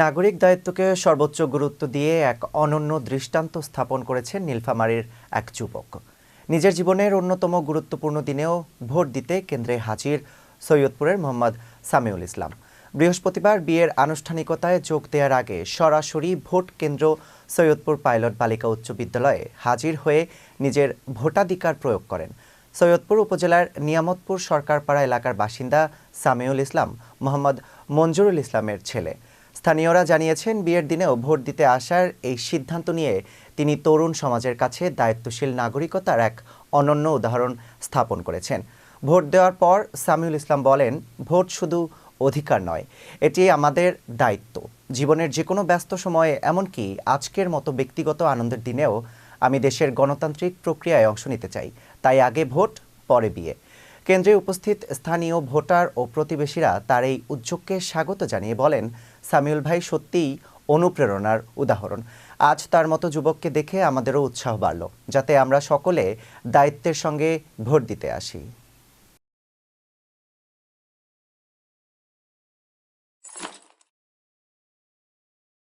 নাগরিক দায়িত্বকে সর্বোচ্চ গুরুত্ব দিয়ে এক অনন্য দৃষ্টান্ত স্থাপন করেছেন নীলফামারীর এক যুবক। নিজের জীবনের অন্যতম গুরুত্বপূর্ণ দিনেও ভোট দিতে কেন্দ্রে হাজির সৈয়দপুরের মোহাম্মদ সামিউল ইসলাম। বৃহস্পতিবার বিয়ের আনুষ্ঠানিকতায় যোগ দেওয়ার আগে সরাসরি ভোট কেন্দ্র সৈয়দপুর পাইলট বালিকা উচ্চ বিদ্যালয়ে হাজির হয়ে নিজের ভোটাধিকার প্রয়োগ করেন। সৈয়দপুর উপজেলার নিয়ামতপুর সরকারপাড়া এলাকার বাসিন্দা সামিউল ইসলাম মোহাম্মদ মঞ্জুরুল ইসলামের ছেলে। স্থানীয়রা জানিয়েছেন, বিয়ের দিনেও ভোট দিতে আসার এই সিদ্ধান্ত নিয়ে তিনি তরুণ সমাজের কাছে দায়িত্বশীল নাগরিকতার এক অনন্য উদাহরণ স্থাপন করেছেন। ভোট দেওয়ার পর সামিউল ইসলাম বলেন, ভোট শুধু অধিকার নয়, এটি আমাদের দায়িত্ব। জীবনের যে কোনো ব্যস্ত সময়ে, এমনকি আজকের মতো ব্যক্তিগত আনন্দের দিনেও আমি দেশের গণতান্ত্রিক প্রক্রিয়ায় অংশ নিতে চাই। তাই আগে ভোট, পরে বিয়ে। কেন্দ্রে উপস্থিত স্থানীয় ভোটার ও প্রতিবেশীরা তার এই উদ্যোগকে স্বাগত জানিয়ে বলেন, সামিউল ভাই সত্যিই অনুপ্রেরণার উদাহরণ। আজ তার মতো যুবককে দেখে আমাদেরও উৎসাহ বাড়ল, যাতে আমরা সকলে দায়িত্বের সঙ্গে ভোট দিতে আসি।